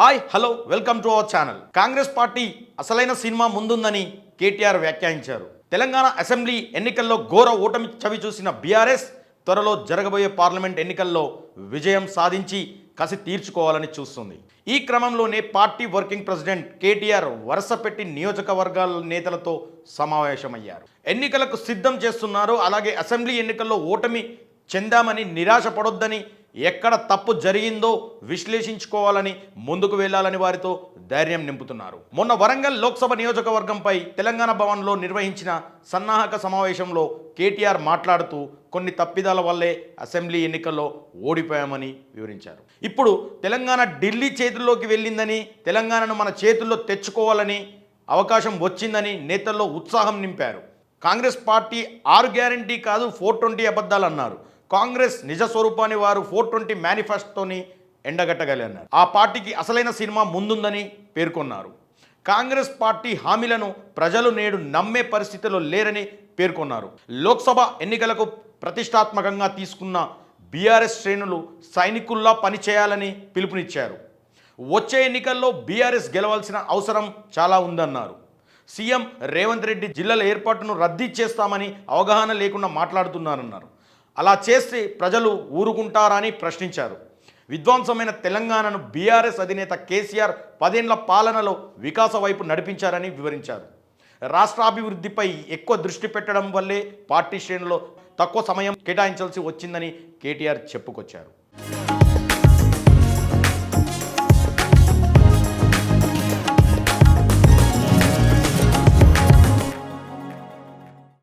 Hi hello welcome to our channel. Congress party అసలైన cinema ముందుందని కేటీఆర్ వ్యాఖ్యానించారు. తెలంగాణ అసెంబ్లీ ఎన్నికల్లో ఘోర ఓటమి చవి చూసిన బీఆర్ఎస్ త్వరలో జరగబోయే పార్లమెంట్ ఎన్నికల్లో విజయం సాధించి కసి తీర్చుకోవాలని చూస్తుంది. ఈ క్రమంలోనే పార్టీ వర్కింగ్ ప్రెసిడెంట్ కేటీఆర్ వరుస పెట్టి నియోజకవర్గాల నేతలతో సమావేశమయ్యారు. ఎన్నికలకు సిద్ధం చేస్తున్నారు. అలాగే అసెంబ్లీ ఎన్నికల్లో ఓటమి చెందామని నిరాశ పడొద్దని ఎక్కడ తప్పు జరిగిందో విశ్లేషించుకోవాలని ముందుకు వెళ్ళాలని వారితో ధైర్యం నింపుతున్నారు. మొన్న వరంగల్ లోక్సభ నియోజకవర్గంపై తెలంగాణ భవన్లో నిర్వహించిన సన్నాహక సమావేశంలో కేటీఆర్ మాట్లాడుతూ కొన్ని తప్పిదాల వల్లే అసెంబ్లీ ఎన్నికల్లో ఓడిపోయామని వివరించారు. ఇప్పుడు తెలంగాణ ఢిల్లీ చేతుల్లోకి వెళ్ళిందని తెలంగాణను మన చేతుల్లో తెచ్చుకోవాలని అవకాశం వచ్చిందని నేతల్లో ఉత్సాహం నింపారు. కాంగ్రెస్ పార్టీ ఆరు గ్యారంటీ కాదు ఫోర్ ట్వంటీ అబద్ధాలు అన్నారు. కాంగ్రెస్ నిజ స్వరూపాన్ని వారు ఫోర్ ట్వంటీ మేనిఫెస్టోని ఎండగట్టగలన్నారు ఆ పార్టీకి అసలైన సినిమా ముందుందని పేర్కొన్నారు. కాంగ్రెస్ పార్టీ హామీలను ప్రజలు నేడు నమ్మే పరిస్థితిలో లేరని పేర్కొన్నారు. లోక్సభ ఎన్నికలకు ప్రతిష్టాత్మకంగా తీసుకున్న బీఆర్ఎస్ శ్రేణులు సైనికుల్లా పనిచేయాలని పిలుపునిచ్చారు. వచ్చే ఎన్నికల్లో బీఆర్ఎస్ గెలవాల్సిన అవసరం చాలా ఉందన్నారు. సీఎం రేవంత్ రెడ్డి జిల్లాల ఏర్పాటును రద్దీ చేస్తామని అవగాహన లేకుండా మాట్లాడుతున్నారన్నారు. అలా చేస్తే ప్రజలు ఊరుకుంటారని ప్రశ్నించారు. విధ్వంసమైన తెలంగాణను బీఆర్ఎస్ అధినేత కేసీఆర్ పదేళ్ళ పాలనలో వికాస వైపు నడిపించారని వివరించారు. రాష్ట్రాభివృద్ధిపై ఎక్కువ దృష్టి పెట్టడం వల్లే పార్టీ శ్రేణులో తక్కువ సమయం కేటాయించాల్సి వచ్చిందని కేటీఆర్ చెప్పుకొచ్చారు.